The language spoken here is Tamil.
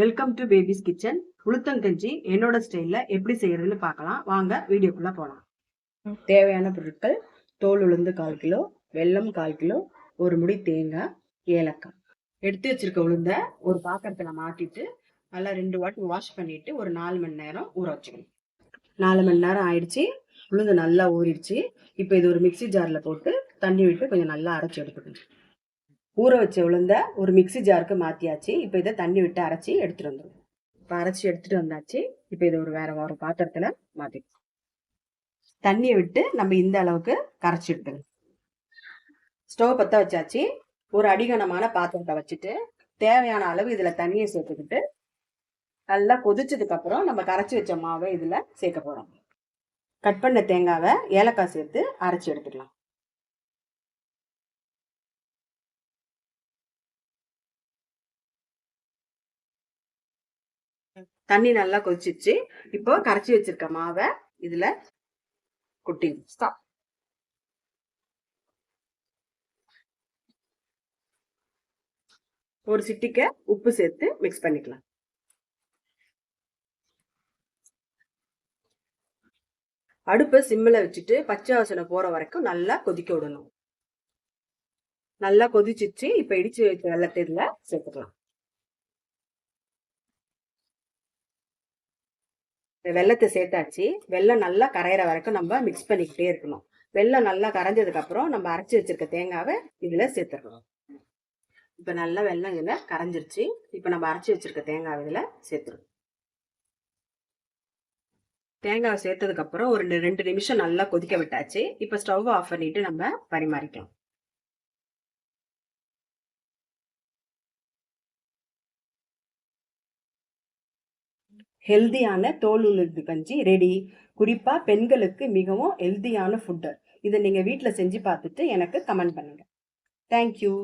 வெல்கம் டு பேபிஸ் கிச்சன் உளுத்தங்கஞ்சி என்னோட ஸ்டைலில் எப்படி செய்யறதுன்னு பார்க்கலாம். வாங்க வீடியோக்குள்ளே போகலாம் தேவையான பொருட்கள் தோல் உளுந்து கால் கிலோ வெல்லம் கால் கிலோ ஒரு முடி தேங்காய் ஏலக்காய். எடுத்து வச்சிருக்க உளுந்த ஒரு பாத்திரத்தில் மாட்டிட்டு நல்லா ரெண்டு வாட்டி வாஷ் பண்ணிட்டு ஒரு நாலு மணி நேரம் ஊற வச்சுக்கணும். நாலு மணி நேரம் ஆயிடுச்சு. உளுந்து நல்லா ஊறிடுச்சு. இப்போ இது ஒரு மிக்ஸி ஜாரில் போட்டு தண்ணி விட்டு கொஞ்சம் நல்லா அரைச்சி எடுத்துக்கணும். ஊற வச்ச உளுந்த ஒரு மிக்ஸி ஜாருக்கு மாற்றியாச்சு இப்போ இதை தண்ணி விட்டு அரைச்சி எடுத்துகிட்டு வந்துடும் இப்போ அரைச்சி எடுத்துகிட்டு வந்தாச்சு. இப்போ இதை ஒரு வேற ஒரு பாத்திரத்தில் மாற்றிக்கலாம் தண்ணியை விட்டு நம்ம இந்த அளவுக்கு கரைச்சி எடுத்துக்கணும். ஸ்டவ் பற்ற வச்சாச்சு. ஒரு அடிகனமான பாத்திரத்தை வச்சுட்டு தேவையான அளவு இதில் தண்ணியை சேர்த்துக்கிட்டு நல்லா கொதிச்சதுக்கப்புறம் நம்ம கரைச்சி வச்ச மாவை இதில் சேர்க்க போகிறோம் கட் பண்ண தேங்காவை ஏலக்காய் சேர்த்து அரைச்சி எடுத்துக்கலாம். தண்ணி நல்லா கொதிச்சிச்சு இப்போ கரைச்சி வச்சிருக்க மாவை இதுல கொட்டி ஸ்டாப் ஒரு சிட்டிக்க உப்பு சேர்த்து மிக்ஸ் பண்ணிக்கலாம். அடுப்பை சிம்மில் வச்சுட்டு பச்சை வாசனை போற வரைக்கும் நல்லா கொதிக்க விடணும். நல்லா கொதிச்சிச்சு இப்ப இடிச்சு வச்ச வெள்ளத்தை இதுல சேர்த்துக்கலாம். வெள்ளத்தை சேர்த்தாச்சு. வெள்ளம் நல்லா கரையிற வரைக்கும் நம்ம மிக்ஸ் பண்ணிக்கிட்டே இருக்கணும். வெள்ளம் நல்லா கரைஞ்சதுக்கப்புறம் நம்ம அரைச்சி வச்சிருக்க தேங்காவை இதில் சேர்த்துடணும். இப்போ நல்லா வெள்ளம் இதில் கரைஞ்சிருச்சு. இப்போ நம்ம அரைச்சி வச்சிருக்க தேங்காய் இதில் சேர்த்துருவோம் தேங்காவை சேர்த்ததுக்கப்புறம் ஒரு ரெண்டு நிமிஷம் நல்லா கொதிக்க விட்டாச்சு. இப்போ ஸ்டவ் ஆஃப் பண்ணிட்டு நம்ம பரிமாறிக்கலாம். ஹெல்தியான தோல் உளுந்து கஞ்சி ரெடி. குறிப்பா பெண்களுக்கு மிகவும் ஹெல்தியான ஃபுட்டு இதை நீங்க வீட்டில் செஞ்சு பார்த்துட்டு எனக்கு கமெண்ட் பண்ணுங்க. தேங்க்யூ